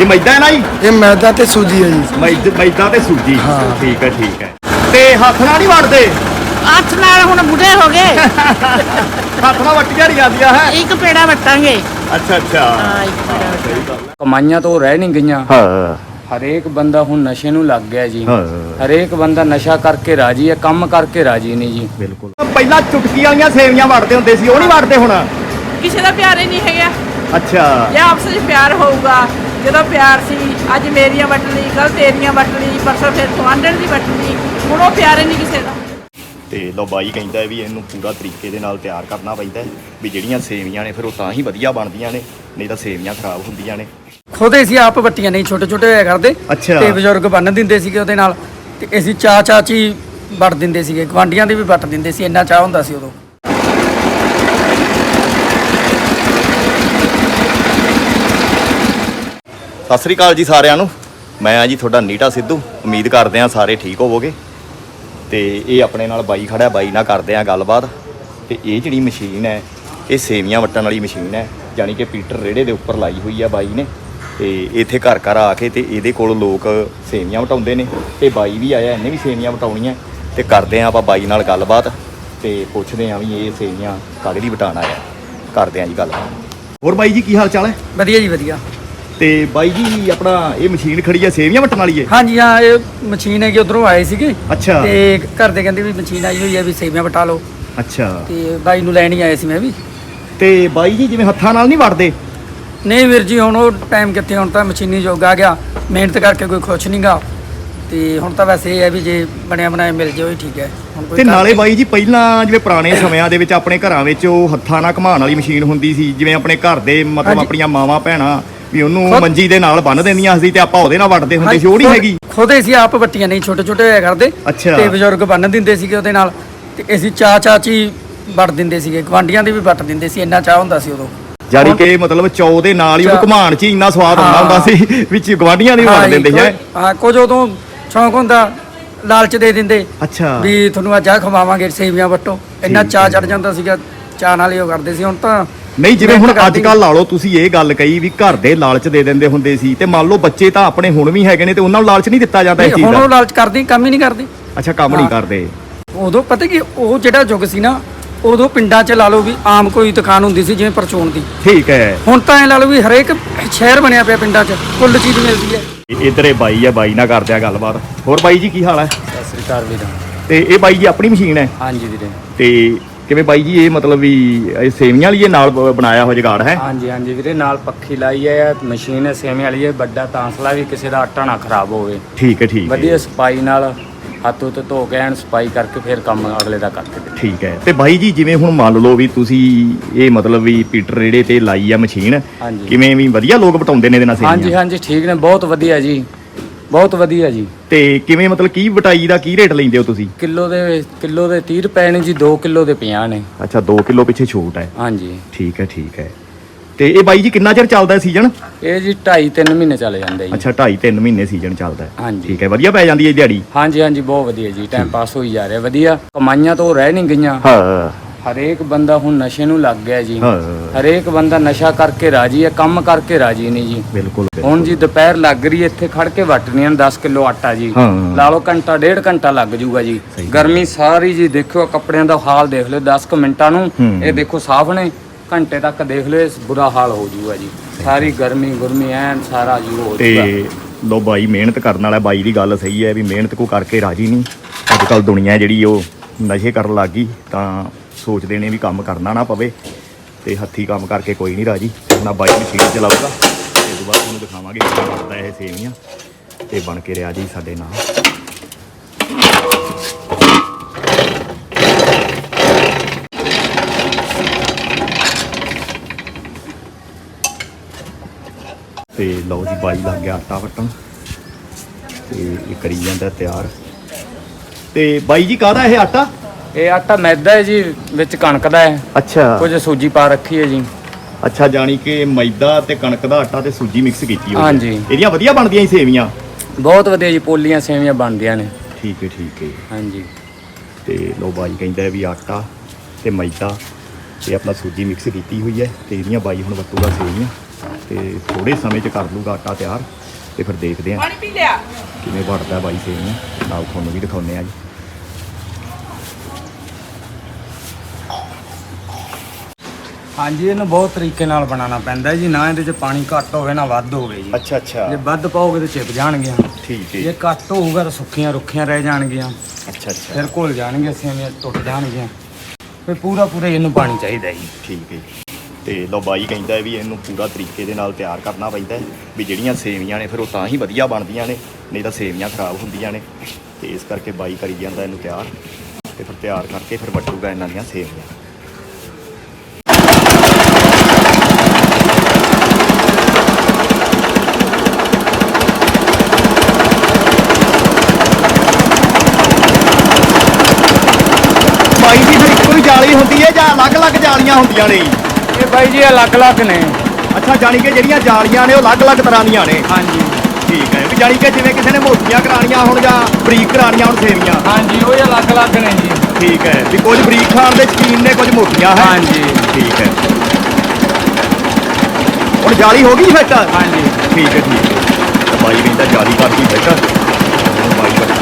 ਇਹ ਮੈਦਾ ਹੈ ਨਾ ਜੀ? ਇਹ ਮੈਦਾ ਤੇ ਸੂਜੀ ਹੈ ਜੀ। ਮੈਦ- ਮੈਦਾ ਤੇ ਸੂਜੀ। ਹਾਂ। ਠੀਕ ਹੈ ਠੀਕ ਹੈ। ਤੇ ਹੱਥ ਨਾਲ ਨਹੀਂ ਵੜਦੇ? ਹੱਥ ਨਾਲ ਹੁਣ ਬੁੱਢੇ ਹੋ ਗਏ। ਹੱਥ ਨਾਲ ਵੱਟੀਆਂ ਨਹੀਂ ਜਾਂਦੀਆਂ ਹੈ? ਇੱਕ ਪੇੜਾ ਵਟਾਂਗੇ। ਅੱਛਾ ਅੱਛਾ। ਹਾਂ ਇੱਕ ਪੇੜਾ ਵਟਾਂਗੇ। ਕਮਾਈਆਂ ਤੋਂ ਰਹਿ ਨਹੀਂ ਗਈਆਂ। ਹਾਂ। ਹਰੇਕ ਬੰਦਾ ਹੁਣ ਨਸ਼ੇ ਨੂੰ ਲੱਗ ਗਿਆ ਜੀ। ਹਾਂ। ਹਰੇਕ ਬੰਦਾ ਨਸ਼ਾ ਕਰਕੇ ਰਾਜੀ ਹੈ ਕੰਮ ਕਰਕੇ ਰਾਜੀ ਨਹੀਂ ਜੀ। ਬਿਲਕੁਲ। ਪਹਿਲਾਂ ਚੁਟਕੀ ਵਾਲੀਆਂ ਸੇਵੀਆਂ ਵੜਦੇ ਹੁੰਦੇ ਸੀ ਉਹ ਨਹੀਂ ਵੜਦੇ ਹੁਣ। ਕਿਸੇ ਦਾ ਪਿਆਰ ਹੀ ਨਹੀਂ ਹੈਗਾ। ਅੱਛਾ। ਜਾਂ ਆਪਸ ਵਿੱਚ ਪਿਆਰ ਹੋਊਗਾ। ਜਦੋਂ ਪਿਆਰ ਸੀ ਅੱਜ ਮੇਰੀਆਂ ਵੱਟ ਲਈ ਕੱਲ ਤੇਰੀਆਂ ਵੱਟ ਲਈ ਪਰਸੋਂ ਫਿਰ ਤੁਹਾਡਣ ਦੀ ਵੱਟ ਲਈ ਹੁਣ ਉਹ ਪਿਆਰ ਹੀ ਨਹੀਂ ਕਿਸੇ ਦਾ। ਤੇ ਲੋ ਬਾਈ ਕਹਿੰਦਾ ਵੀ ਇਹਨੂੰ ਪੂਰਾ ਤਰੀਕੇ ਦੇ ਨਾਲ ਤਿਆਰ ਕਰਨਾ ਪੈਂਦਾ ਵੀ ਜਿਹੜੀਆਂ ਸੇਵੀਆਂ ਨੇ ਫਿਰ ਉਹ ਤਾਂ ਹੀ ਵਧੀਆ ਬਣਦੀਆਂ ਨੇ ਨਹੀਂ ਤਾਂ ਸੇਵੀਆਂ ਖਰਾਬ ਹੁੰਦੀਆਂ ਨੇ। ਖੁਦ ਅਸੀਂ ਆਪ ਬੱਟੀਆਂ ਨਹੀਂ ਛੋਟੇ ਛੋਟੇ ਹੋਇਆ ਕਰਦੇ ਅੱਛਾ। ਤੇ ਬਜ਼ੁਰਗ ਬੰਨ ਦਿੰਦੇ ਸੀਗੇ ਉਹਦੇ ਨਾਲ ਤੇ ਅਸੀਂ ਚਾ ਚਾਚੀ ਵੱਟ ਦਿੰਦੇ ਸੀਗੇ ਗਵਾਂਡੀਆਂ ਦੇ ਵੀ ਵੱਟ ਦਿੰਦੇ ਸੀ ਇੰਨਾ ਚਾਹ ਹੁੰਦਾ ਸੀ ਉਦੋਂ। ਸਤਿ ਸ੍ਰੀ ਅਕਾਲ ਜੀ ਸਾਰਿਆਂ ਨੂੰ। ਮੈਂ ਆ ਜੀ ਤੁਹਾਡਾ ਨੀਟਾ ਸਿੱਧੂ। ਉਮੀਦ ਕਰਦੇ ਆ ਸਾਰੇ ਠੀਕ ਹੋਵੋਗੇ। ਤੇ ਇਹ ਆਪਣੇ ਨਾਲ ਬਾਈ ਖੜਾ ਬਾਈ ਨਾਲ ਕਰਦੇ ਆ ਗੱਲਬਾਤ। ਤੇ ਇਹ ਜਿਹੜੀ ਮਸ਼ੀਨ ਹੈ, ਇਹ ਸੇਵੀਆਂ ਵੱਟਣ ਵਾਲੀ ਮਸ਼ੀਨ ਹੈ, ਯਾਨੀ ਕਿ ਪੀਟਰ ਰੇੜੇ ਦੇ ਉੱਪਰ ਲਾਈ ਹੋਈ ਆ ਬਾਈ ਨੇ। ਤੇ ਇੱਥੇ ਘਰ ਘਰ ਆ ਕੇ ਤੇ ਇਹਦੇ ਕੋਲ ਲੋਕ ਸੇਵੀਆਂ ਵਟਾਉਂਦੇ ਨੇ। ਤੇ ਬਾਈ ਵੀ ਆਇਆ, ਇਹਨੇ ਵੀ ਸੇਵੀਆਂ ਵਟਾਉਣੀਆਂ। ਤੇ ਕਰਦੇ ਆ ਆਪਾਂ ਬਾਈ ਨਾਲ ਗੱਲਬਾਤ। ਤੇ ਪੁੱਛਦੇ ਆ ਵੀ ਇਹ ਸੇਵੀਆਂ ਕਾਹਦੇ ਲਈ ਵਟਾਉਣ ਆਇਆ ਕਰਦੇ ਆ ਜੀ ਗੱਲ ਹੋਰ ਬਾਈ ਜੀ, ਕੀ ਹਾਲ ਚਾਲ ਹੈ? ਵਧੀਆ ਜੀ, ਵਧੀਆ। ਤੇ ਬਾਈ ਜੀ ਆਪਣਾ ਇਹ ਮਸ਼ੀਨ ਖੜੀ ਆ ਸੇਵੀਆਂ ਵਟਣ ਵਾਲੀ ਹੈ ਹਾਂਜੀ ਹਾਂ ਇਹ ਮਸ਼ੀਨ ਹੈ ਕਿ ਉਧਰੋਂ ਆਏ ਸੀਗੇ। ਅੱਛਾ। ਤੇ ਘਰ ਦੇ ਕਹਿੰਦੇ ਵੀ ਮਸ਼ੀਨ ਆਈ ਹੋਈ ਹੈ ਵੀ ਸੇਵੀਆਂ ਵਟਾ ਲਓ। ਅੱਛਾ। ਤੇ ਬਾਈ ਨੂੰ ਲੈਣ ਹੀ ਆਏ ਸੀ ਮੈਂ ਵੀ। ਤੇ ਬਾਈ ਜੀ ਜਿਵੇਂ ਹੱਥਾਂ ਨਾਲ ਨਹੀਂ ਵੜਦੇ? ਨਹੀਂ ਵੀਰ ਜੀ ਹੁਣ ਉਹ ਟਾਈਮ ਕਿੱਥੇ ਹੁਣ ਤਾਂ ਮਸ਼ੀਨੀ ਯੁੱਗ ਆ ਗਿਆ। ਮਿਹਨਤ ਕਰਕੇ ਕੋਈ ਖੁਸ਼ ਨਹੀਂਗਾ ਤੇ ਹੁਣ ਤਾਂ ਵੈਸੇ ਇਹ ਹੈ ਵੀ ਜੇ ਬਣਿਆ ਬਣਾਇਆ ਮਿਲ ਜੇ ਉਹ ਹੀ ਠੀਕ ਹੈ। ਹੁਣ ਕੋਈ ਤੇ ਨਾਲੇ ਬਾਈ ਜੀ ਪਹਿਲਾਂ ਜਿਵੇਂ ਪੁਰਾਣੇ ਸਮਿਆਂ ਦੇ ਵਿੱਚ ਆਪਣੇ ਘਰਾਂ ਵਿੱਚ ਉਹ ਹੱਥਾਂ ਨਾਲ ਘਮਾਉਣ ਵਾਲੀ ਮਸ਼ੀਨ ਹੁੰਦੀ ਸੀ ਜਿਵੇਂ ਆਪਣੇ ਘਰ ਦੇ ਮਤਲਬ ਹਾਂਜੀ। ਆਪਣੀਆਂ ਮਾਵਾਂ ਭੈਣਾਂ ਵੀ ਉਹਨੂੰ ਮੰਜੀ ਦੇ ਨਾਲ ਬੰਨ ਦਿੰਦੀਆਂ ਸੀ ਤੇ ਆਪਾਂ ਉਹਦੇ ਨਾਲ ਵੜਦੇ ਹੁੰਦੇ ਸੀ ਉਹ ਨਹੀਂ ਹੈਗੀ ਖੁਦ ਅਸੀਂ ਆਪ ਬੱਟੀਆਂ ਨਹੀਂ ਛੋਟੇ ਛੋਟੇ ਹੋਇਆ ਕਰਦੇ ਅੱਛਾ। ਤੇ ਬਜ਼ੁਰਗ ਬੰਨ ਦਿੰਦੇ ਸੀਗੇ ਉਹਦੇ ਨਾਲ ਤੇ ਅਸੀਂ ਚਾ ਚਾਚੀ ਵੱਟ ਦਿੰਦੇ ਸੀਗੇ ਗਵਾਂਡੀਆਂ ਦੇ ਵੀ ਵੱਟ ਦਿੰਦੇ ਸੀ ਇੰਨਾ ਚਾਹ ਹੁੰਦਾ ਸੀ ਉਦੋਂ ਜਾਨੀ ਕਿ ਮਤਲਬ ਚੌ ਦੇ ਨਾਲ ਹੀ ਉਹਨੂੰ ਅੱਛਾ। ਘਮਾਉਣ 'ਚ ਇੰਨਾ ਸਵਾਦ ਹੁੰਦਾ ਹਾਂ। ਹੁੰਦਾ ਸੀ ਵਿੱਚ ਗਵਾਂਢੀਆਂ ਦੀ ਜੀ, ਦਿੰਦੇ ਸੀ ਹੈਂ। ਕੁਝ- ਉਦੋਂ ਸ਼ੌਂਕ ਹੁੰਦਾ ਲਾਲਚ ਦੇ ਦਿੰਦੇ ਅੱਛਾ ਵੀ ਤੁਹਾਨੂੰ ਅੱਜ ਆ ਖਵਾਵਾਂਗੇ ਸੇਵੀਆਂ ਵੱਟੋ ਇੰਨਾ ਹੈ। ਚੜ ਜਾਂਦਾ ਸੀਗਾ ਚਾਹ ਨਾਲ ਹੀ ਉਹ ਕਰਦੇ ਸੀ ਹੁਣ ਤਾਂ ਨਹੀਂ ਜਿਵੇਂ ਹੁਣ ਅੱਜ ਕਰਦੀ- ਕੱਲ ਲਾ ਲਓ ਤੁਸੀਂ ਇਹ ਗੱਲ ਕਹੀ ਵੀ ਘਰ ਦੇ ਲਾਲਚ ਦੇ ਦਿੰਦੇ ਹੁੰਦੇ ਸੀ ਤੇ ਮੰਨ ਲਓ ਬੱਚੇ ਤਾਂ ਆਪਣੇ ਹੁਣ ਵੀ ਹੈਗੇ ਨੇ ਤੇ ਉਹਨਾਂ ਨੂੰ ਲਾਲਚ ਨਹੀਂ ਦਿੱਤਾ ਜਾਂਦਾ ਇਸ ਚੀਜ਼ ਹੁਣ ਉਹ ਦਾ ਲਾਲਚ ਕਰਦੀ ਕੰਮ ਹੀ ਨਹੀਂ ਕਰਦੀ। ਅੱਛਾ ਕੰਮ ਨਹੀਂ। ਕਰਦੇ। ਉਦੋਂ ਪਤਾ ਕੀ ਉਹ ਜਿਹੜਾ ਯੁੱਗ ਸੀ ਨਾ ਉਦੋਂ ਪਿੰਡਾਂ 'ਚ ਲਾ ਲਓ ਵੀ ਆਮ ਕੋਈ ਦੁਕਾਨ ਹੁੰਦੀ ਸੀ ਜਿਵੇਂ ਪਰਚੂਨ ਦੀ। ਠੀਕ ਹੈ। ਹੁਣ ਤਾਂ ਐ ਲਾ ਲਓ ਵੀ ਹਰੇਕ ਸ਼ਹਿਰ ਬਣਿਆ ਪਿਆ ਪਿੰਡਾਂ 'ਚ ਕੁੱਲ ਚੀਜ਼ ਮਿਲਦੀ ਹੈ। ਇਧਰ ਬਾਈ ਆ ਬਾਈ ਨਾਲ ਕਰਦੇ ਆ ਗੱਲਬਾਤ। ਹੋਰ ਬਾਈ ਜੀ ਕੀ ਹਾਲ ਹੈ? ਸਤਿ ਸ੍ਰੀ ਅਕਾਲ ਵੀਰ। ਤੇ ਇਹ ਬਾਈ ਜੀ ਆਪਣੀ ਮਸ਼ੀਨ ਹੈ? ਹਾਂਜੀ ਵੀਰੇ। ਤੇ ਕਿਵੇਂ ਬਾਈ ਜੀ ਇਹ ਮਤਲਬ ਵੀ ਇਹ ਸੇਵੀਆਂ ਲਈ ਇਹ ਨਾਲ ਬ- ਬਣਾਇਆ ਹੋ ਜਗਾੜ ਹੈ? ਹਾਂਜੀ ਹਾਂਜੀ ਵੀਰੇ ਨਾਲ ਪੱਖੀ ਲਾਈ ਹੈ ਮਸ਼ੀਨ ਹੈ ਸੇਵੇਂ ਵਾਲੀ ਹੈ ਵੱਡਾ ਤਾਂਸਲਾ ਵੀ ਕਿਸੇ ਦਾ ਆਟਾ ਨਾ ਖਰਾਬ ਹੋਵੇ। ਠੀਕ ਹੈ ਠੀਕ ਹੈ। ਵਧੀਆ ਸਫ਼ਾਈ ਨਾਲ ਹੱਥ ਉੱਤੇ ਧੋ ਕੇ ਐਨ ਸਫ਼ਾਈ ਕਰਕੇ ਫਿਰ ਕੰਮ ਅਗਲੇ ਦਾ ਕਰਕੇ ਦੇ ਠੀਕ ਹੈ। ਤੇ ਬਾਈ ਜੀ ਜਿਵੇਂ ਹੁਣ ਮੰਨ ਲਓ ਵੀ ਤੁਸੀਂ ਇਹ ਮਤਲਬ ਵੀ ਪੀਟਰ ਰੇੜੇ ਤੇ ਲਾਈ ਆ ਮਸ਼ੀਨ ਹਾਂਜੀ। ਕਿਵੇਂ ਵੀ ਵਧੀਆ ਲੋਕ ਬਟਾਉਂਦੇ ਨੇ ਇਹਦੇ ਨਾਲ ਹਾਂਜੀ ਸੇਵੀਆਂ ਹਾਂਜੀ ਠੀਕ ਨੇ ਬਹੁਤ ਵਧੀਆ ਜੀ ਬਹੁਤ ਵਧੀਆ ਜੀ। ਤੇ ਕਿਵੇਂ ਮਤਲਬ ਕੀ ਵਟਾਈ ਦਾ ਕੀ ਰੇਟ ਲੈਂਦੇ ਹੋ ਤੁਸੀਂ? ਕਿਲੋ ਦੇ ਕਿਲੋ ਦੇ 30 ਰੁਪਏ ਨੇ ਜੀ 2 ਕਿਲੋ ਦੇ 50 ਨੇ। ਅੱਛਾ 2 ਕਿਲੋ ਪਿੱਛੇ ਛੂਟ ਹੈ। ਹਾਂਜੀ। ਠੀਕ ਹੈ ਠੀਕ ਹੈ। ਤੇ ਇਹ ਬਾਈ ਜੀ ਕਿੰਨਾ ਚਿਰ ਚੱਲਦਾ ਹੈ ਸੀਜ਼ਨ? ਇਹ ਜੀ 2.5 3 ਮਹੀਨੇ ਚੱਲ ਜਾਂਦੇ ਜੀ। ਅੱਛਾ 2.5 3 ਮਹੀਨੇ ਸੀਜ਼ਨ ਚੱਲਦਾ ਹੈ। ਹਾਂਜੀ। ਠੀਕ ਹੈ ਵਧੀਆ ਪੈ ਜਾਂਦੀ ਹੈ ਦਿਹਾੜੀ? ਹਾਂਜੀ ਹਾਂਜੀ ਬਹੁਤ ਵਧੀਆ ਜੀ ਟਾਈਮ ਪਾਸ ਹੋਈ ਜਾ ਰਿਹਾ ਵਧੀਆ। ਕਮਾਈਆਂ ਤੋਂ ਰਹਿ ਨਹੀਂ ਗਈਆਂ। ਹਾਂ। ਹਰੇਕ ਬੰਦਾ ਹੁਣ ਨਸ਼ੇ ਨੂੰ ਲੱਗ ਗਿਆ ਜੀ। ਹਾਂ ਹਰੇਕ ਬੰਦਾ ਨਸ਼ਾ ਕਰਕੇ ਰਾਜੀ ਹੈ ਕੰਮ ਕਰਕੇ ਰਾਜੀ ਨਹੀਂ ਜੀ। ਬਿਲਕੁਲ ਹੁਣ ਜੀ ਦੁਪਹਿਰ ਲੱਗ ਰਹੀ ਹੈ, ਇੱਥੇ ਖੜ ਕੇ ਵਟਣੀਆਂ 10 ਕਿਲੋ ਆਟਾ ਜੀ। ਹਾਂ। ਲਾ ਲਓ ਘੰਟਾ ਡੇਢ ਘੰਟਾ ਲੱਗ ਜੂਗਾ ਜੀ। ਸਹੀ। ਗਰਮੀ ਸਾਰੀ ਜੀ ਦੇਖਿਓ ਕੱਪੜਿਆਂ ਦਾ ਹਾਲ ਦੇਖ ਲਿਓ 10 ਕੁ ਮਿੰਟਾਂ ਨੂੰ ਹੂੰ। ਇਹ ਦੇਖੋ ਸਾਫ਼ ਨੇ ਘੰਟੇ ਤੱਕ ਦੇਖ ਲਿਓ ਇਸ ਬੁਰਾ ਹਾਲ ਹੋ ਜੂਗਾ ਜੀ। ਸਾਰੀ ਗਰਮੀ ਗੁਰਮੀ ਐਨ ਸਾਰਾ ਜੀ ਹੋ ਜੂਗਾ ਤੇ ਲੋ ਬਾਈ ਮਿਹਨਤ ਕਰਨ ਵਾਲਾ ਬਾਈ ਦੀ ਗੱਲ ਸਹੀ ਹੈ ਵੀ ਮਿਹਨਤ ਕੋ ਕਰਕੇ ਰਾਜੀ ਨਹੀਂ। ਅੱਜ ਕੱਲ ਦੁਨੀਆ ਜਿਹੜੀ ਉਹ ਨਸ਼ੇ ਕਰਨ ਲੱਗ ਗਈ ਤਾਂ ਸੋਚਦੇ ਨੇ ਵੀ ਕੰਮ ਕਰਨਾ ਨਾ ਪਵੇ ਤੇ ਹੱਥੀ ਕੰਮ ਕਰਕੇ ਕੋਈ ਨਹੀਂ ਰਾਜੀ ਨਾ ਬਾਈ ਮਸ਼ੀਨ ਚਲਾਊਗਾ। ਤੇ ਤੋਂ ਬਾਅਦ ਤੁਹਾਨੂੰ ਦਿਖਾਵਾਂਗੇ ਕਿਵੇਂ ਬਣਦਾ ਇਹ ਸੇਵੀਆਂ ਤੇ ਬਣ ਕੇ ਰਿਹਾ ਜੀ ਸਾਡੇ ਨਾਲ। ਤੇ ਲਓ ਜੀ ਬਾਈ ਲੱਗ ਗਿਆ ਆਟਾ ਵਟਣ। ਤੇ ਇਹ ਕਰੀ ਜਾਂਦਾ ਤਿਆਰ। ਤੇ ਬਾਈ ਜੀ ਕਾਹਦਾ ਇਹ ਆਟਾ? ਇਹ ਆਟਾ ਮੈਦਾ ਹੈ ਜੀ ਵਿੱਚ ਕਣਕ ਦਾ ਹੈ। ਅੱਛਾ। ਕੁਝ ਸੂਜੀ ਪਾ ਰੱਖੀ ਹੈ ਜੀ। ਅੱਛਾ ਜਾਣੀ ਕਿ ਮੈਦਾ ਤੇ ਕਣਕ ਦਾ ਆਟਾ ਤੇ ਸੂਜੀ ਮਿਕਸ ਕੀਤੀ ਹੋਈ ਹੈ। ਹਾਂਜੀ। ਇਹਦੀਆਂ ਵਧੀਆ ਬਣਦੀਆਂ ਸੀ ਸੇਵੀਆਂ? ਬਹੁਤ ਵਧੀਆ ਜੀ ਪੋਲੀਆਂ ਸੇਵੀਆਂ ਬਣਦੀਆਂ ਨੇ। ਠੀਕ ਹੈ ਠੀਕ ਹੈ। ਹਾਂਜੀ। ਤੇ ਲੋ ਬਾਈ ਕਹਿੰਦਾ ਵੀ ਆਟਾ ਤੇ ਮੈਦਾ ਤੇ ਆਪਣਾ ਸੂਜੀ ਮਿਕਸ ਕੀਤੀ ਹੋਈ ਹੈ ਤੇ ਇਹਦੀਆਂ ਬਾਈ ਹੁਣ ਵਰਤੂਗਾ ਸੇਵੀਆਂ। ਤੇ ਥੋੜੇ ਸਮੇਂ 'ਚ ਕਰ ਲੂਗਾ ਆਟਾ ਤਿਆਰ ਤੇ ਫਿਰ ਦੇਖਦੇ ਹਾਂ। ਪਾਣੀ ਪੀ ਲਿਆ। ਕਿਵੇਂ ਬਣਦਾ ਬਾਈ ਸੇਵੀਆਂ? ਨਾਲ ਤੁਹਾਨੂੰ ਵੀ ਦਿਖਾਉਂਦੇ ਆ ਜੀ। ਹਾਂਜੀ ਇਹਨੂੰ ਬਹੁਤ ਤਰੀਕੇ ਨਾਲ ਬਣਾਉਣਾ ਪੈਂਦਾ ਜੀ ਨਾ ਇਹਦੇ 'ਚ ਪਾਣੀ ਘੱਟ ਹੋਵੇ ਨਾ ਵੱਧ ਹੋਵੇ ਜੀ। ਅੱਛਾ ਅੱਛਾ। ਜੇ ਵੱਧ ਪਾਓਗੇ ਤਾਂ ਚਿਪ ਜਾਣਗੀਆਂ। ਠੀਕ ਹੈ ਜੇ ਘੱਟ ਹੋਊਗਾ ਤਾਂ ਸੁੱਕੀਆਂ ਰੁੱਖੀਆਂ ਰਹਿ ਜਾਣਗੀਆਂ। ਅੱਛਾ ਅੱਛਾ। ਫਿਰ ਘੁਲ ਜਾਣਗੀਆਂ ਸੇਵੀਆਂ ਟੁੱਟ ਜਾਣਗੀਆਂ। ਫਿਰ ਪੂਰਾ ਪੂਰਾ ਇਹਨੂੰ ਪਾਣੀ ਚਾਹੀਦਾ ਜੀ। ਠੀਕ ਹੈ। ਤੇ ਲੋ ਬਾਈ ਕਹਿੰਦਾ ਵੀ ਇਹਨੂੰ ਪੂਰਾ ਤਰੀਕੇ ਦੇ ਨਾਲ ਤਿਆਰ ਕਰਨਾ ਪੈਂਦਾ ਵੀ ਜਿਹੜੀਆਂ ਸੇਵੀਆਂ ਨੇ ਫਿਰ ਉਹ ਤਾਂ ਹੀ ਵਧੀਆ ਬਣਦੀਆਂ ਨੇ ਨਹੀਂ ਤਾਂ ਸੇਵੀਆਂ ਖਰਾਬ ਹੁੰਦੀਆਂ ਨੇ। ਤੇ ਇਸ ਕਰਕੇ ਬਾਈ ਕਰੀ ਜਾਂਦਾ ਇਹਨੂੰ ਤਿਆਰ। ਤੇ ਫਿਰ ਤਿਆਰ ਕਰਕੇ ਫਿਰ ਵੱਟੂਗਾ ਇਹਨਾਂ ਦੀਆਂ ਸੇਵੀਆਂ ਬਾਈ ਦੀ ਫਿਰ ਇੱਕੋ ਹੀ ਜਾਲੀ ਹੁੰਦੀ ਹੈ ਜਾਂ ਅਲੱਗ-ਅਲੱਗ ਜਾਲੀਆਂ ਹੁੰਦੀਆਂ ਨੇ? ਜੀ? ਇਹ ਬਾਈ ਜੀ ਅਲੱਗ-ਅਲੱਗ ਨੇ। ਅੱਛਾ ਜਾਣੀ ਕਿ ਜਿਹੜੀਆਂ ਜਾਲੀਆਂ ਨੇ ਉਹ ਅਲੱਗ-ਅਲੱਗ ਤਰ੍ਹਾਂ ਦੀਆਂ ਨੇ? ਹਾਂਜੀ। ਠੀਕ ਹੈ ਵੀ ਜਾਣੀ ਕਿ ਜਿਵੇਂ ਕਿਸੇ ਨੇ ਮੋਟੀਆਂ ਕਰਾਣੀਆਂ ਹੁਣ ਜਾਂ ਬਰੀਕ ਕਰਾਣੀਆਂ ਹੁਣ ਸੇਵੀਆਂ? ਹਾਂਜੀ ਉਹ ਅਲੱਗ-ਅਲੱਗ ਨੇ ਜੀ। ਠੀਕ ਹੈ ਵੀ ਕੁਝ ਬਰੀਕ ਖਾਣ ਦੇ ਸ਼ਕੀਨ ਨੇ ਕੁਝ ਮੋਟੀਆਂ ਹੈ? ਹਾਂਜੀ। ਠੀਕ ਹੈ। ਹੁਣ ਜਾਲੀ ਹੋ ਗਈ ਫਿੱਟ ਹਾਂਜੀ। ਠੀਕ ਹੈ ਠੀਕ ਹੈ। ਤਾਂ ਬਾਈ ਕਹਿੰਦਾ ਜਾਲੀ ਕਰਦੀ ਫਿੱਟ ਬਾਈ ਬੱਚੀਆਂ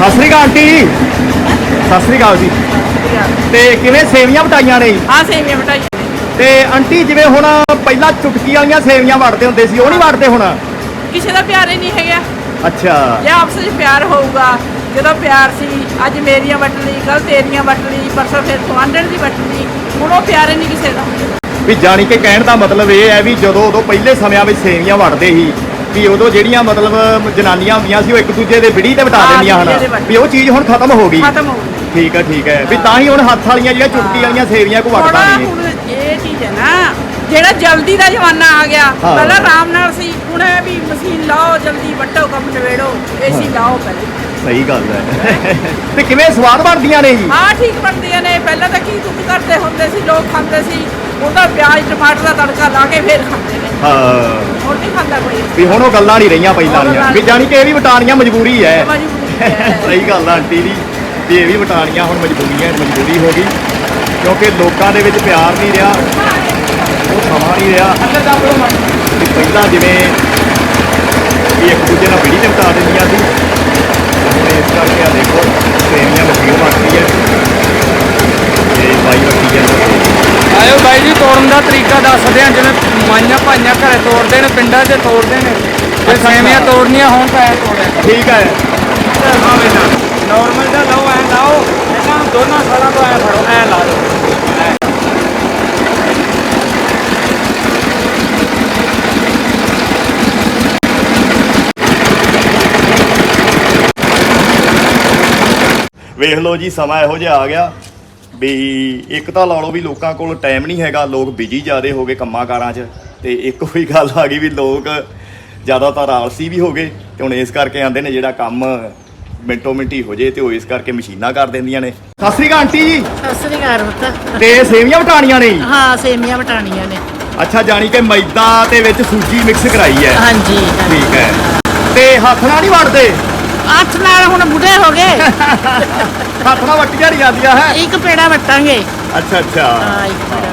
ਸਤਿ ਸ੍ਰੀ ਅਕਾਲ ਆਂਟੀ ਜੀ। ਸਤਿ ਸ੍ਰੀ ਅਕਾਲ ਜੀ। ਤੇ ਕਿਵੇਂ ਸੇਵੀਆਂ ਵਟਾਈਆਂ ਨੇ? ਜੀ? ਹਾਂ ਸੇਵੀਆਂ ਬਟਾਈ ਤੇ ਆਂਟੀ ਜਿਵੇਂ ਹੁਣ ਪਹਿਲਾਂ ਚੁਟਕੀ ਵਾਲੀਆਂ ਸੇਵੀਆਂ ਵੜਦੇ ਹੁੰਦੇ ਸੀ ਉਹ ਨਹੀਂ ਵੜਦੇ ਹੁਣ? ਕਿਸੇ ਦਾ ਪਿਆਰ ਹੀ ਨਹੀਂ ਹੈਗਾ। ਅੱਛਾ। ਜੇ ਆਪਸ ਵਿੱਚ ਪਿਆਰ ਹੋਊਗਾ ਜਦੋਂ ਪਿਆਰ ਸੀ ਅੱਜ ਮੇਰੀਆਂ ਵੱਟ ਲਈ ਕੱਲ ਤੇਰੀਆਂ ਵੱਟ ਲਈ ਪਰਸੋਂ ਫਿਰ ਤੁਹਾਂਡਣ ਦੀ ਵੱਟ ਲਈ ਹੁਣ ਉਹ ਪਿਆਰ ਹੀ ਨਹੀਂ ਕਿਸੇ ਦਾ। ਵੀ ਜਾਣੀ ਕਿ ਕਹਿਣ ਦਾ ਮਤਲਬ ਇਹ ਹੈ ਵੀ ਜਦੋਂ ਉਦੋਂ ਪਹਿਲੇ ਸਮਿਆਂ ਵਿੱਚ ਸੇਵੀਆਂ ਵੜਦੇ ਸੀ ਵੀ ਉਦੋਂ ਜਿਹੜੀਆਂ ਮਤਲਬ ਜਨਾਨੀਆਂ ਹੁੰਦੀਆਂ ਸੀ ਉਹ ਇੱਕ ਦੂਜੇ ਦੇ ਵਿੜੀ ਤੇ ਹਾਂ, ਦਿੰਦੀਆਂ ਹਨ। ਵੀ ਉਹ ਚੀਜ਼ ਹੁਣ ਖਤਮ ਹੋ ਗਈ। ਖਤਮ ਹੋ ਗਈ। ਠੀਕ ਹੈ ਠੀਕ ਹੈ। ਵੀ ਤਾਂ ਹੀ ਹੁਣ ਹੱਥ ਵਾਲੀਆਂ ਜਿਹੜੀਆਂ ਚੁਟਕੀ ਵਾਲੀਆਂ ਸੇਵੀਆਂ ਕੋ ਥੋੜ੍ਹਾ ਨਹੀਂ। ਹੁਣ ਇਹ ਚੀਜ਼ ਹੈ ਨਾ ਜਿਹੜਾ ਜਲਦੀ ਦਾ ਜ਼ਮਾਨਾ ਆ ਗਿਆ ਹਾਂ। ਪਹਿਲਾਂ ਆਰਾਮ ਨਾਲ ਸੀ ਹੁਣ ਇਹ ਵੀ ਮਸ਼ੀਨ ਲਾਓ ਜਲਦੀ ਵੱਟੋ ਕੰਮ ਨਵੇੜੋ ਏਸੀ ਲਾਓ ਪਹਿਲੇ। ਸਹੀ ਗੱਲ ਹੈ। ਤੇ ਕਿਵੇਂ ਸਵਾਦ ਬਣਦੀਆਂ ਨੇ ਜੀ? ਹਾਂ ਠੀਕ ਬਣਦੀਆਂ ਨੇ। ਪਹਿਲਾਂ ਤਾਂ ਕੀ ਦੁੱਧ ਕਰਦੇ ਹੁੰਦੇ ਸੀ ਲੋਕ ਖਾਂਦੇ ਸੀ। ਉਹਦਾ ਪਿਆਜ਼ ਟਮਾਟਰ ਦਾ ਤੜਕਾ ਲਾ ਕੇ ਫੇਰ ਖਾਂਦੇ ਨੇ। ਹਾਂ। ਹੁਣ ਨਹੀਂ ਖਾਂਦਾ ਕੋਈ। ਵੀ ਹੁਣ ਉਹ ਗੱਲਾਂ ਨਹੀਂ ਰਹੀਆਂ ਪਹਿਲਾਂ ਦੀਆਂ ਵੀ ਜਾਣੀ ਕਿ ਇਹ ਵੀ ਵਟਾਣੀਆਂ ਮਜਬੂਰੀ ਹੈ। ਮਜਬੂਰੀ ਹੈ। ਸਹੀ ਗੱਲ ਆ ਆਂਟੀ ਦੀ ਵੀ ਇਹ ਵੀ ਵਟਾਣੀਆਂ ਹੁਣ ਮਜਬੂਰੀਆਂ ਮਜਬੂਰੀ ਹੋ ਗਈ। ਕਿਉਂਕਿ ਲੋਕਾਂ ਦੇ ਵਿੱਚ ਪਿਆਰ ਨਹੀਂ ਰਿਹਾ। ਉਹ ਸਮਾਂ ਨਹੀਂ ਰਿਹਾ। ਵੀ ਪਹਿਲਾਂ ਜਿਵੇਂ ਵੀ ਇੱਕ ਦੂਜੇ ਨਾਲ ਤੇ ਵਟਾ ਦਿੰਦੀਆਂ ਸੀ। ਹੁਣ ਇਸ ਕਰਕੇ ਆ ਦੇਖੋ ਸੇਵੀਆਂ ਮਸ਼ੀਨ ਬਣਦੀ ਹੈ ਤੇ ਬਾਈ ਵੱਟੀ ਜਾਂਦਾ ਆਇਓ ਬਾਈ ਜੀ ਤੋੜਨ ਦਾ ਤਰੀਕਾ ਦੱਸਦੇ ਆ ਜਿਵੇਂ ਮਾਈਆਂ ਭਾਈਆਂ ਘਰੇ ਤੋੜਦੇ ਨੇ ਪਿੰਡਾਂ 'ਚ ਤੋੜਦੇ ਨੇ ਅੱਛਾ। ਸੇਵੀਆਂ ਤੋੜਨੀਆਂ ਹੋਣ ਤਾਂ ਐ ਤੋੜਿਆ ਠੀਕ ਹੈ ਨਾਰਮਲ ਦਾ ਲਓ ਐ ਲਾਓ ਇਹਨਾਂ ਨੂੰ ਦੋਨਾਂ ਸਾਲਾਂ ਤੋਂ ਐ ਫੜੋ ਐ ਲਾ ਦਿਓ। ਵੇਖ ਲਓ ਜੀ ਸਮਾਂ ਇਹੋ ਜਿਹਾ ਆ ਗਿਆ ਵੀ ਇੱਕ ਤਾਂ ਲਾ ਲਓ ਵੀ ਲੋਕਾਂ ਕੋਲ ਟਾਈਮ ਨਹੀਂ ਹੈਗਾ ਲੋਕ ਬਿਜ਼ੀ ਜ਼ਿਆਦੇ ਹੋ ਗਏ ਕੰਮਾਂ ਕਾਰਾਂ 'ਚ ਤੇ ਇੱਕ ਹੋਈ ਗੱਲ ਆ ਗਈ ਵੀ ਲੋਕ ਜ਼ਿਆਦਾਤਰ ਆਲਸੀ ਵੀ ਹੋ ਗਏ ਤੇ ਹੁਣ ਇਸ ਕਰਕੇ ਆਂਦੇ ਨੇ ਜਿਹੜਾ ਕੰਮ ਮਿੰਟੋ ਮਿੰਟੀ ਹੋ ਜੇ ਤੇ ਉਹ ਇਸ ਕਰਕੇ ਮਸ਼ੀਨਾਂ ਕਰ ਦਿੰਦੀਆਂ ਨੇ। ਸਤਿ ਸ੍ਰੀ ਅਕਾਲ ਆਂਟੀ ਜੀ। ਸਤਿ ਸ੍ਰੀ ਅਕਾਲ ਪੁੱਤ। ਤੇ ਸੇਵੀਆਂ ਵਟਾਣੀਆਂ ਨੇ? ਜੀ? ਹਾਂ ਸੇਮੀਆਂ ਵਟਾਣੀਆਂ ਨੇ। ਅੱਛਾ ਜਾਣੀ ਕਿ ਮੈਦਾ ਤੇ ਵਿੱਚ ਸੂਜੀ ਮਿਕਸ ਕਰਾਈ ਹੈ। ਹਾਂਜੀ ਹਾਂਜੀ। ਠੀਕ ਹੈ। ਤੇ ਹੱਥ ਨਾਲ ਨਹੀਂ ਵੜਦੇ? ਹੱਥ ਨਾਲ ਹੁਣ ਬੁੱਢੇ ਹੋ ਗਏ। ਹੱਥ ਨਾਲ ਵੱਟੀਆਂ ਨਹੀਂ ਜਾਂਦੀਆਂ ਹੈ? ਇੱਕ ਪੇੜਾ ਵਟਾਂਗੇ। ਅੱਛਾ ਅੱਛਾ। ਹਾਂ ਇੱਕ ਪੇੜਾ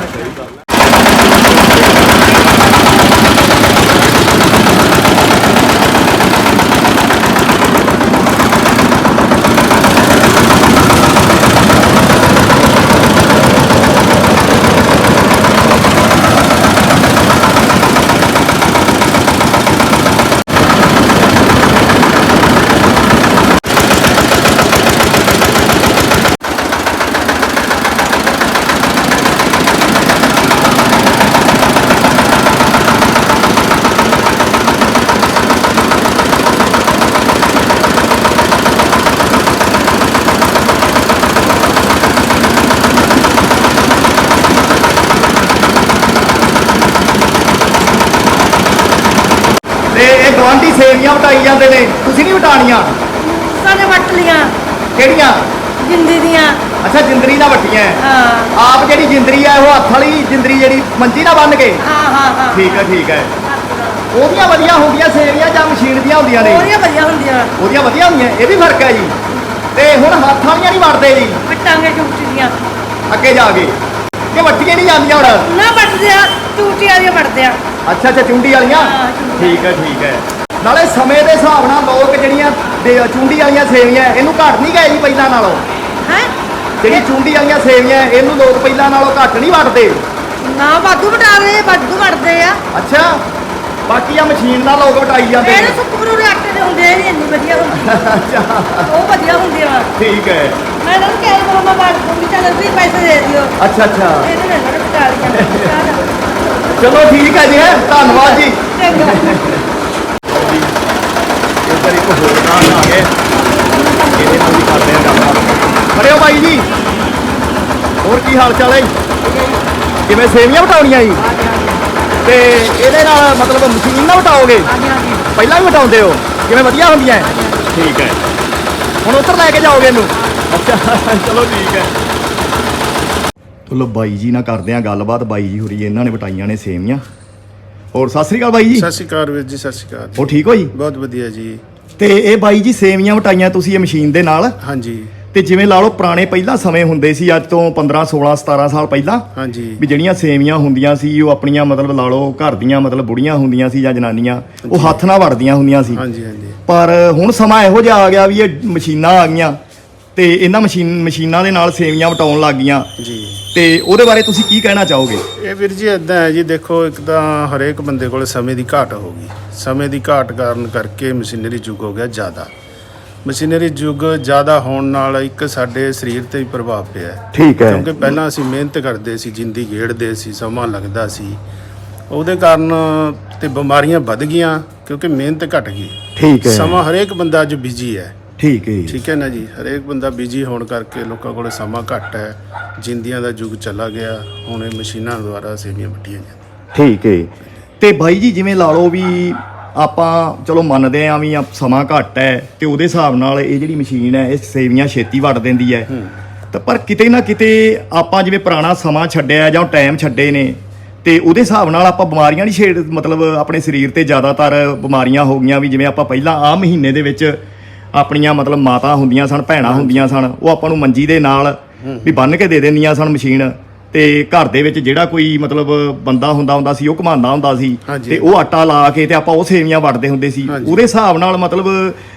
ਗਵਾਂਢੀ ਸੇਵੀਆਂ ਵਟਾਈ ਜਾਂਦੇ ਨੇ। ਤੁਸੀਂ ਨਹੀਂ ਵਟਾਣੀਆਂ ਸਾਡੇ ਵੱਟ ਲੀਆਂ। ਕਿਹੜੀਆਂ? ਜਿੰਦੀ ਦੀਆਂ। ਅੱਛਾ ਜਿੰਦਰੀ ਨਾਲ ਵਟੀਆਂ ਹੈ। ਹਾਂ। ਆਪ ਜਿਹੜੀ ਜਿੰਦਰੀ ਹੈ ਉਹ ਹੱਥ ਵਾਲੀ ਜਿੰਦਰੀ ਜਿਹੜੀ ਮੰਜੀ ਨਾਲ ਬੰਨ ਕੇ। ਹਾਂ ਹਾਂ ਹਾਂ। ਠੀਕ ਹੈ ਠੀਕ ਹੈ ਉਹਦੀਆਂ ਵਧੀਆ ਹੁੰਦੀਆਂ ਸੇਵੀਆਂ ਜਾਂ ਮਸ਼ੀਨ ਦੀਆਂ ਹੁੰਦੀਆਂ ਨੇ? ਉਹਦੀਆਂ ਵਧੀਆ ਹੁੰਦੀਆਂ। ਉਹਦੀਆਂ ਵਧੀਆ ਹੁੰਦੀਆਂ ਇਹ ਵੀ ਫ਼ਰਕ ਹੈ ਜੀ। ਤੇ ਹੁਣ ਹੱਥ ਵਾਲੀਆਂ ਨਹੀਂ ਵਟਦੇ ਜੀ। ਵਟਾਂਗੇ ਚੂਟੀ ਦੀਆਂ। ਅੱਗੇ ਜਾ ਕੇ। ਕਿ ਵੱਟੀਆਂ ਨਹੀਂ ਜਾਂਦੀਆਂ ਹੁਣ? ਨਾ ਵੱਟਦੇ ਆ ਚੂਟੀ ਵਾਲੀਆਂ ਵੱਟਦੇ ਆ। ਅੱਛਾ ਅੱਛਾ ਚੁੰਡੀ ਵਾਲੀਆਂ? ਠੀਕ ਹੈ ਠੀਕ ਹੈ। ਨਾਲੇ ਸਮੇਂ ਦੇ ਹਿਸਾਬ ਨਾਲ ਲੋਕ ਜਿਹੜੀਆਂ ਦੇ- ਚੁੰਡੀ ਵਾਲੀਆਂ ਸੇਵੀਆਂ ਇਹਨੂੰ ਘੱਟ ਨਹੀਂ ਗਏ ਜੀ ਪਹਿਲਾਂ ਨਾਲੋਂ। ਹੈ? ਜਿਹੜੀ ਚੁੰਡੀ ਵਾਲੀਆਂ ਸੇਵੀਆਂ ਇਹਨੂੰ ਲੋਕ ਪਹਿਲਾਂ ਨਾਲੋਂ ਘੱਟ ਨਹੀਂ ਵਟਦੇ ਨਾ ਵਾਧੂ ਵਟਾ ਰਹੇ ਵਾਧੂ ਵਟਦੇ ਆ। ਅੱਛਾ ਬਾਕੀ ਆ ਮਸ਼ੀਨ ਨਾਲ ਲੋਕ ਵਟਾਈ ਜਾਂਦੇ ਨੇ। ਸੁੱਕਰੂ ਦੇ ਆਟੇ ਦੇ ਹੁੰਦੇ ਇਹ ਇੰਨੀ ਵਧੀਆ ਹੁੰਦੀ ਅੱਛਾ। ਉਹ ਵਧੀਆ ਹੁੰਦੀ ਆ। ਠੀਕ ਹੈ। ਮੈਂ ਨੂੰ ਕਿਹਾ ਕਰੋ ਮੈਂ ਬਾੜ ਦੂੰਗੀ ਚੱਲ ਤੁਸੀਂ ਪੈਸੇ ਦੇ ਦਿਓ। ਅੱਛਾ ਅੱਛਾ। ਇਹਦੇ ਨਾਲ ਨਾ ਵਟਾ ਲੀਆਂ। ਚਲੋ ਠੀਕ ਹੈ ਜੀ ਹੈਂ, ਧੰਨਵਾਦ ਜੀ। ਇੱਕ ਹੋਰ ਨਾਲ ਆ ਗਏ ਇਹਦੇ ਨਾਲ ਵੀ ਕਰਦੇ ਆ ਗੱਲਬਾਤ। ਖੜਿਓ ਬਾਈ ਜੀ। ਹੋਰ ਕੀ ਹਾਲ ਚਾਲ ਹੈ? ਜੀ? ਕਿਵੇਂ ਸੇਵੀਆਂ ਵਟਾਉਣੀਆਂ ਜੀ? ਤੇ ਇਹਦੇ ਨਾਲ ਮਤਲਬ ਮਸ਼ੀਨ ਨਾਲ ਵਟਾਓਗੇ? ਪਹਿਲਾਂ ਵੀ ਵਟਾਉਂਦੇ ਹੋ? ਕਿਵੇਂ ਵਧੀਆ ਹੁੰਦੀਆਂ? ਹੈ? ਠੀਕ ਹੈ। ਹੁਣ ਉੱਧਰ ਲੈ ਕੇ ਜਾਓਗੇ ਇਹਨੂੰ? ਅੱਛਾ ਚਲੋ ਠੀਕ ਹੈ। ਚਲੋ ਬਾਈ ਜੀ ਨਾਲ ਕਰਦੇ ਆ ਗੱਲਬਾਤ ਬਾਈ ਜੀ ਹੋਰੀ ਇਹਨਾਂ ਨੇ ਵਟਾਈਆਂ ਨੇ ਸੇਵੀਆਂ ਹੋਰ ਸਤਿ ਸ੍ਰੀ ਅਕਾਲ ਬਾਈ ਜੀ। ਸਤਿ ਸ਼੍ਰੀ ਅਕਾਲ ਵੀਰ ਜੀ ਸਤਿ ਸ਼੍ਰੀ ਅਕਾਲ ਹੋਰ ਠੀਕ ਹੋ ਜੀ? ਬਹੁਤ ਵਧੀਆ ਜੀ। ਤੇ ਇਹ ਬਾਈ ਜੀ ਸੇਵੀਆਂ ਵਟਾਈਆਂ ਤੁਸੀਂ ਇਹ ਮਸ਼ੀਨ ਦੇ ਨਾਲ? ਹਾਂਜੀ। ਤੇ ਜਿਵੇਂ ਲਾ ਲਓ ਪੁਰਾਣੇ ਪਹਿਲਾਂ ਸਮੇਂ ਹੁੰਦੇ ਸੀ ਅੱਜ ਤੋਂ 15 16 17 ਸਾਲ ਪਹਿਲਾਂ ਹਾਂਜੀ। ਵੀ ਜਿਹੜੀਆਂ ਸੇਵੀਆਂ ਹੁੰਦੀਆਂ ਸੀ ਉਹ ਆਪਣੀਆਂ ਮਤਲਬ ਲਾ ਲਓ ਘਰ ਦੀਆਂ ਮਤਲਬ ਬੁੜੀਆਂ ਹੁੰਦੀਆਂ ਸੀ ਜਾਂ ਜਨਾਨੀਆਂ ਉਹ ਹੱਥ ਨਾਲ ਵੜਦੀਆਂ ਹੁੰਦੀਆਂ ਸੀ। ਹਾਂਜੀ ਹਾਂਜੀ। ਪਰ ਹੁਣ ਸਮਾਂ ਇਹੋ ਜਿਹਾ ਆ ਗਿਆ ਵੀ ਇਹ ਮਸ਼ੀਨਾਂ ਆ ਗਈਆਂ। ਤੇ ਇਹਨਾਂ ਮਸ਼ੀਨ ਮਸ਼ੀਨਾਂ ਦੇ ਨਾਲ ਸੇਵੀਆਂ ਵਟਾਉਣ ਲੱਗ ਗਈਆਂ। ਜੀ। ਤੇ ਉਹਦੇ ਬਾਰੇ ਤੁਸੀਂ ਕੀ ਕਹਿਣਾ ਚਾਹੋਗੇ? ਇਹ ਵੀਰ ਜੀ ਇਦਾਂ ਹੈ ਜੀ ਦੇਖੋ ਇੱਕ ਤਾਂ ਹਰੇਕ ਬੰਦੇ ਕੋਲ ਸਮੇਂ ਦੀ ਘਾਟ ਹੋ ਗਈ। ਸਮੇਂ ਦੀ ਘਾਟ ਕਾਰਨ ਕਰਕੇ ਮਸ਼ੀਨਰੀ ਯੁੱਗ ਹੋ ਗਿਆ ਜ਼ਿਆਦਾ। ਮਸ਼ੀਨਰੀ ਯੁੱਗ ਜ਼ਿਆਦਾ ਹੋਣ ਨਾਲ ਇੱਕ ਸਾਡੇ ਸਰੀਰ ਤੇ ਵੀ ਪ੍ਰਭਾਵ ਪਿਆ ਹੈ। ਠੀਕ ਕਿਉਂਕਿ ਪਹਿਲਾਂ ਅਸੀਂ ਮਿਹਨਤ ਕਰਦੇ ਸੀ ਜਿੰਦੀ ਗੇੜਦੇ ਸੀ ਸਮਾਂ ਲੱਗਦਾ ਸੀ। ਉਹਦੇ ਕਾਰਨ ਤੇ ਬਿਮਾਰੀਆਂ ਵੱਧ ਗਈਆਂ ਕਿਉਂਕਿ ਮਿਹਨਤ ਘਟ ਗਈ। ਠੀਕ ਸਮਾਂ ਹਰੇਕ ਬੰਦਾ ਅੱਜ ਬਿਜ਼ੀ ਹੈ। ਠੀਕ ਹੈ ਜੀ। ਠੀਕ ਹੈ ਨਾ ਜੀ। ਹਰੇਕ ਬੰਦਾ ਬਿਜ਼ੀ ਹੋਣ ਕਰਕੇ ਲੋਕਾਂ ਕੋਲ ਸਮਾਂ ਘੱਟ ਹੈ। ਜਿੰਦੀਆਂ ਦਾ ਯੁੱਗ ਚਲਾ ਗਿਆ ਹੁਣ ਇਹ ਮਸ਼ੀਨਾਂ ਦੁਆਰਾ ਸੇਵੀਆਂ ਵੱਟੀਆਂ ਜਾਂਦੀਆਂ। ਠੀਕ ਹੈ। ਤੇ ਬਾਈ ਜੀ ਜਿਵੇਂ ਲਾ ਲਓ ਵੀ ਆਪਾਂ ਚਲੋ ਮੰਨਦੇ ਆਂ ਵੀ ਆ ਸਮਾਂ ਘੱਟ ਹੈ ਤੇ ਉਹਦੇ ਹਿਸਾਬ ਨਾਲ ਇਹ ਜਿਹੜੀ ਮਸ਼ੀਨ ਹੈ ਇਹ ਸੇਵੀਆਂ ਛੇਤੀ ਵੱਢ ਦਿੰਦੀ ਹੈ। ਤਾਂ ਪਰ ਕਿਤੇ ਨਾ ਕਿਤੇ ਆਪਾਂ ਜਿਵੇਂ ਪੁਰਾਣਾ ਸਮਾਂ ਛੱਡਿਆ ਜਾਂ ਟਾਈਮ ਛੱਡੇ ਨੇ ਤੇ ਉਹਦੇ ਹਿਸਾਬ ਨਾਲ ਆਪਾਂ ਬਿਮਾਰੀਆਂ ਨਹੀਂ ਛੇੜ ਮਤਲਬ ਆਪਣੇ ਸਰੀਰ ਤੇ ਜ਼ਿਆਦਾਤਰ ਬਿਮਾਰੀਆਂ ਹੋ ਗਈਆਂ ਵੀ ਜਿਵੇਂ ਆਪਾਂ ਪਹਿਲਾਂ ਆ ਮਹੀਨੇ ਦੇ ਵਿੱਚ ਆਪਣੀਆਂ ਮਤਲਬ ਮਾਤਾ ਹੁੰਦੀਆਂ ਸਨ ਭੈਣਾਂ ਹੁੰਦੀਆਂ ਸਨ ਉਹ ਆਪਾਂ ਨੂੰ ਮੰਜੀ ਦੇ ਨਾਲ ਵੀ ਬੰਨ ਕੇ ਦੇ ਦਿੰਦੀਆਂ ਸਨ ਮਸ਼ੀਨ ਤੇ ਘਰ ਦੇ ਵਿੱਚ ਜਿਹੜਾ ਕੋਈ ਮਤਲਬ ਬੰਦਾ ਹੁੰਦਾ ਹੁੰਦਾ ਸੀ ਉਹ ਘਮਾਉਂਦਾ ਹੁੰਦਾ ਸੀ। ਤੇ ਉਹ ਆਟਾ ਲਾ ਕੇ ਤੇ ਆਪਾਂ ਉਹ ਸੇਵੀਆਂ ਵੜਦੇ ਹੁੰਦੇ ਸੀ। ਉਹਦੇ ਹਿਸਾਬ ਨਾਲ ਮਤਲਬ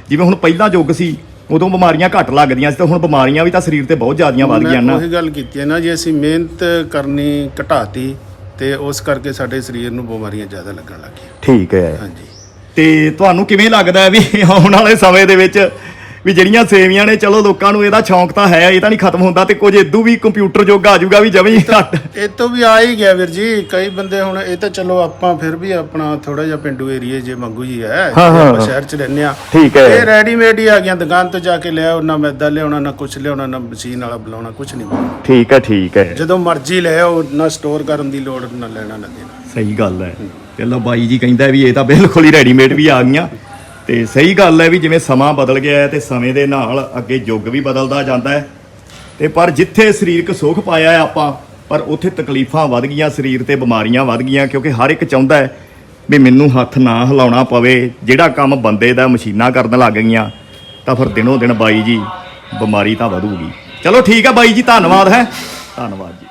ਜਿਵੇਂ ਹੁਣ ਪਹਿਲਾਂ ਯੁੱਗ ਸੀ ਉਦੋਂ ਬਿਮਾਰੀਆਂ ਘੱਟ ਲੱਗਦੀਆਂ ਸੀ ਤੇ ਹੁਣ ਬਿਮਾਰੀਆਂ ਵੀ ਤਾਂ ਸਰੀਰ ਤੇ ਬਹੁਤ ਜ਼ਿਆਦੀਆਂ ਵੱਧ ਗਈਆਂ ਨਾ। ਉਹੀ ਗੱਲ ਕੀਤੀ ਹੈ ਨਾ ਜੀ ਅਸੀਂ ਮਿਹਨਤ ਕਰਨੀ ਘਟਾਤੀ ਤੇ ਉਸ ਕਰਕੇ ਸਾਡੇ ਸਰੀਰ ਨੂੰ ਬਿਮਾਰੀਆਂ ਜ਼ਿਆਦਾ ਲੱਗਣ ਲੱਗੀਆਂ ਠੀਕ ਹੈ। ਹਾਂਜੀ। ਤੇ ਤੁਹਾਨੂੰ ਕਿਵੇਂ ਲੱਗਦਾ ਹੈ ਵੀ ਆਉਣ ਵਾਲੇ ਸਮੇਂ ਦੇ ਵਿੱਚ ਵੀ ਜਿਹੜੀਆਂ ਸੇਵੀਆਂ ਨੇ ਚਲੋ ਲੋਕਾਂ ਨੂੰ ਇਹਦਾ ਸ਼ੌਂਕ ਤਾਂ ਹੈ ਇਹ ਤਾਂ ਨਹੀਂ ਖਤਮ ਹੁੰਦਾ ਤੇ ਕੁਝ ਇਦੋਂ ਵੀ ਕੰਪਿਊਟਰ ਯੁੱਗ ਆ ਜਾਊਗਾ ਵੀ ਜਮੀ ਘੱਟ ਇਹ ਤੋਂ ਵੀ ਆ ਹੀ ਗਿਆ ਵੀਰ ਜੀ ਕਈ ਬੰਦੇ ਹੁਣ ਇਹ ਤਾਂ ਚਲੋ ਆਪਾਂ ਫਿਰ ਵੀ ਆਪਣਾ ਥੋੜਾ ਜਿਹਾ ਪਿੰਡੂ ਏਰੀਏ ਜੇ ਮੰਗੂ ਹੀ ਹੈ ਆਪਾਂ। ਸ਼ਹਿਰ ਚ ਰਹਿੰਦੇ ਆ ਠੀਕ ਹੈ। ਇਹ ਰੈਡੀਮੇਡ ਹੀ ਆ ਗਿਆ ਦੁਕਾਨ ਤੋਂ ਜਾ ਕੇ ਲਿਆਓ ਨਾ ਮੈਦਾ ਲਿਆਉਣਾ ਨਾ ਕੁਝ ਲਿਆਉਣਾ ਨਾ ਮਸ਼ੀਨ ਵਾਲਾ ਬੁਲਾਉਣਾ ਕੁਝ ਨਹੀਂ। ਠੀਕ ਹੈ ਠੀਕ ਹੈ ਜਦੋਂ ਮਰਜ਼ੀ ਲੈ ਆਓ ਨਾ ਸਟੋਰ ਕਰਨ ਦੀ ਲੋੜ ਨਾ ਲੈਣਾ ਨਾ ਦੇਣਾ ਸਹੀ ਗੱਲ ਹੈ ਚਲੋ ਬਾਈ ਜੀ ਕਹਿੰਦਾ ਵੀ ਇਹ ਤਾਂ ਬਿਲਕੁਲ ਹੀ ਰੈਡੀਮੇਡ ਵੀ ਆ ਗਈਆਂ ਤੇ ਸਹੀ ਗੱਲ ਹੈ ਵੀ ਜਿਵੇਂ ਸਮਾਂ ਬਦਲ ਗਿਆ ਹੈ ਤੇ ਸਮੇਂ ਦੇ ਨਾਲ ਅੱਗੇ ਯੁੱਗ ਵੀ ਬਦਲਦਾ ਜਾਂਦਾ ਹੈ। ਤੇ ਪਰ ਜਿੱਥੇ ਸਰੀਰਕ ਸੁੱਖ ਪਾਇਆ ਹੈ ਆਪਾਂ, ਪਰ ਉੱਥੇ ਤਕਲੀਫਾਂ ਵੱਧ ਗਈਆਂ, ਸਰੀਰ ਤੇ ਬਿਮਾਰੀਆਂ ਵੱਧ ਗਈਆਂ, ਕਿਉਂਕਿ ਹਰ ਇੱਕ ਚਾਹੁੰਦਾ ਹੈ ਵੀ ਮੈਨੂੰ ਹੱਥ ਨਾ ਹਿਲਾਉਣਾ ਪਵੇ, ਜਿਹੜਾ ਕੰਮ ਬੰਦੇ ਦਾ ਮਸ਼ੀਨਾਂ ਕਰਨ ਲੱਗ ਗਈਆਂ, ਤਾਂ ਫਿਰ ਦਿਨੋਂ ਦਿਨ ਬਾਈ ਜੀ ਬਿਮਾਰੀ ਤਾਂ ਵਧੂਗੀ। ਚਲੋ ਠੀਕ ਹੈ ਬਾਈ ਜੀ, ਧੰਨਵਾਦ ਹੈ। ਧੰਨਵਾਦ ਜੀ।